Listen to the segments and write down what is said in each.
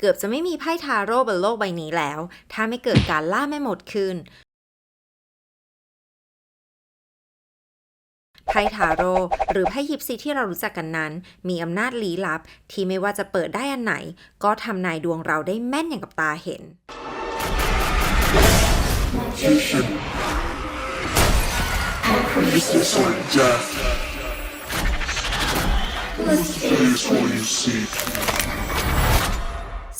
เกือบจะไม่มีไพ่ทาโร่บนโลกใบนี้แล้ว ถ้าไม่เกิดการล่าแม่หมดขึ้น ไพ่ทาโร่หรือไพ่ยิปซีที่เรารู้จักกันนั้น มีอำนาจลี้ลับ ที่ไม่ว่าจะเปิดได้อันไหน ก็ทำนายดวงเราได้แม่นอย่างกับตาเห็น magician. Priestess or death. This is what you seek.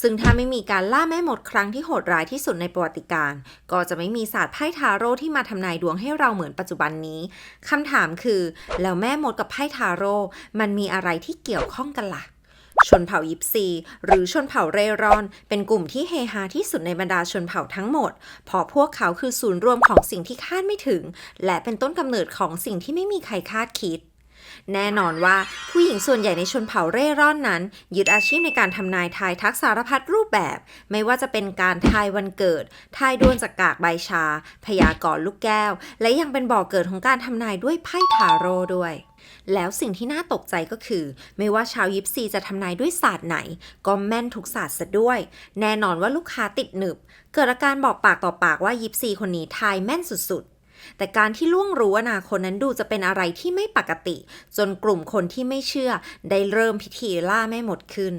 ซึ่งถ้าไม่มีการล่าแม่หมดครั้งที่โหดร้ายที่สุดในประวัติการ ก็จะไม่มีศาสตร์ไพ่ทาโร่ที่มาทำนายดวงให้เราเหมือนปัจจุบันนี้คำถามคือ แล้วแม่หมดกับไพ่ทาโร่มันมีอะไรที่เกี่ยวข้องกันล่ะชนเผ่ายิปซี หรือชนเผ่าเรรอน เป็นกลุ่มที่เฮฮาที่สุดในบรรดาชนเผ่าทั้งหมด เพราะพวกเขาคือศูนย์รวมของสิ่งที่คาดไม่ถึง และเป็นต้นกำเนิดของสิ่งที่ไม่มีใครคาดคิด แน่นอนว่าผู้หญิงส่วนใหญ่ในชนเผ่าเร่ร่อนนั้น ยึดอาชีพในการทำนายทายทักสารพัดรูปแบบ ไม่ว่าจะเป็นการทายวันเกิด ทายดวงจากกากใบชา พยากรณ์ลูกแก้ว และยังเป็นบ่อกเกิดของการทำนายด้วยไพ่ทาโร่ด้วยแล้วสิ่งที่น่าตกใจก็คือ ไม่ว่าชาวยิปซีจะทำนายด้วยศาสตร์ไหน ก็แม่นทุกศาสตร์ซะด้วย แน่นอนว่าลูกค้าติดหนึบ เกิดอาการบอกปากต่อปากว่ายิปซีคนนี้ทายแม่นสุดๆ แต่การที่ล่วงรู้อนาคตนั้นดูจะเป็นอะไรที่ไม่ปกติ จนกลุ่มคนที่ไม่เชื่อ ได้เริ่มพิธีล่าแม่หมดขึ้น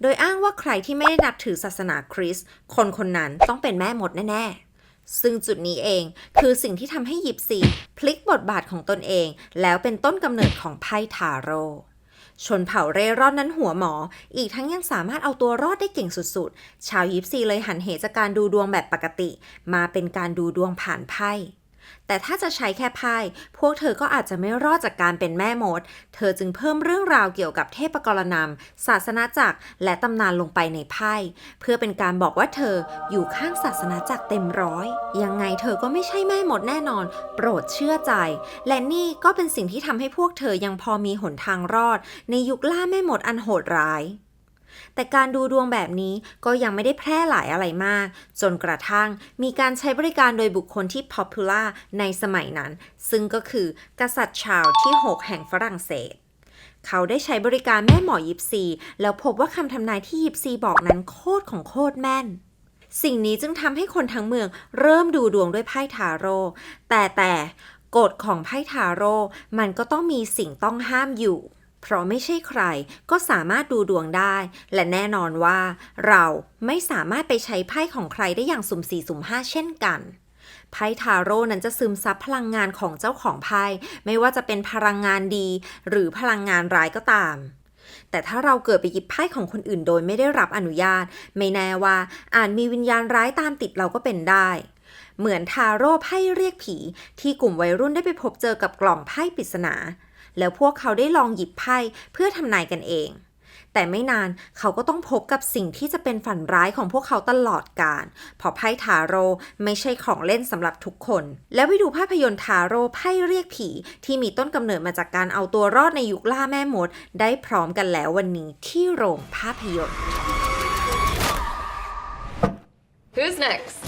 โดยอ้างว่าใครที่ไม่ได้นับถือศาสนาคริสต์คนคนนั้นต้องเป็นแม่หมดแน่ๆซึ่งจุดนี้เองคือสิ่งที่ทำให้ยิปซีพลิกบทบาทของตนเอง แล้วเป็นต้นกำเนิดของไพ่ทาโร่ชนเผ่าเร่ร่อนนั้นหัวหมอ อีกทั้งยังสามารถเอาตัวรอดได้เก่งสุดๆ ชาวยิปซีเลยหันเหจากการดูดวงแบบปกติ มาเป็นการดูดวงผ่านไพ่ แต่ถ้าจะใช้แค่ไพ่พวกเธอก็อาจจะไม่รอดจากการเป็นแม่มด เธอจึงเพิ่มเรื่องราวเกี่ยวกับเทพกรนำศาสนาจักรและตำนานลงไปในไพ่เพื่อเป็นการบอกว่าเธออยู่ข้างศาสนาจักรเต็มร้อย ยังไงเธอก็ไม่ใช่แม่มดแน่นอน โปรดเชื่อใจ และนี่ก็เป็นสิ่งที่ทำให้พวกเธอยังพอมีหนทางรอด ในยุคล่าแม่มดอันโหดร้าย แต่การดูดวงแบบนี้ก็ยังไม่ได้แพร่หลายอะไรมาก จนกระทั่งมีการใช้บริการโดยบุคคลที่ popular ในสมัยนั้น ซึ่งก็คือกษัตริย์ชาวที่ 6 แห่งฝรั่งเศส เขาได้ใช้บริการแม่หมอยิปซี แล้วพบว่าคำทำนายที่ยิปซีบอกนั้นโคตรของโคตรแม่นสิ่งนี้จึงทำให้คนทั้งเมืองเริ่มดูดวงด้วยไพ่ทาโร่แต่แต่กฎของไพ่ทาโร่มันก็ต้องมีสิ่งต้องห้ามอยู่ เพราะไม่ใช่ใครก็สามารถดูดวงได้ และแน่นอนว่า เราไม่สามารถไปใช้ไพ่ของใครได้อย่างสุ่มสี่สุ่มห้าเช่นกันไพ่ทาโร่นั้นจะซึมซับพลังงานของเจ้าของไพ่ไม่ว่าจะเป็นพลังงานดี หรือพลังงานร้ายก็ตาม แต่ถ้าเราเกิดไปหยิบไพ่ของคนอื่นโดยไม่ได้รับอนุญาต ไม่แน่ว่าอาจมีวิญญาณร้ายตามติดเราก็เป็นได้ เหมือนทาโร่ไพ่เรียกผี ที่กลุ่มวัยรุ่นได้ไปพบเจอกับกล่องไพ่ปริศนา แล้วพวกเขาได้ลองหยิบไพ่เพื่อทำนายกันเอง แต่ไม่นานเขาก็ต้องพบกับสิ่งที่จะเป็นฝันร้ายของพวกเขาตลอดกาลเพราะไพ่ทาโร่ไม่ใช่ของเล่นสำหรับทุกคน แล้วไปดูภาพยนตร์ทาโร่ไพ่เรียกผี ที่มีต้นกำเนิดมาจากการเอาตัวรอดในยุคล่าแม่มด ได้พร้อมกันแล้ววันนี้ที่โรงภาพยนตร์ Who's next?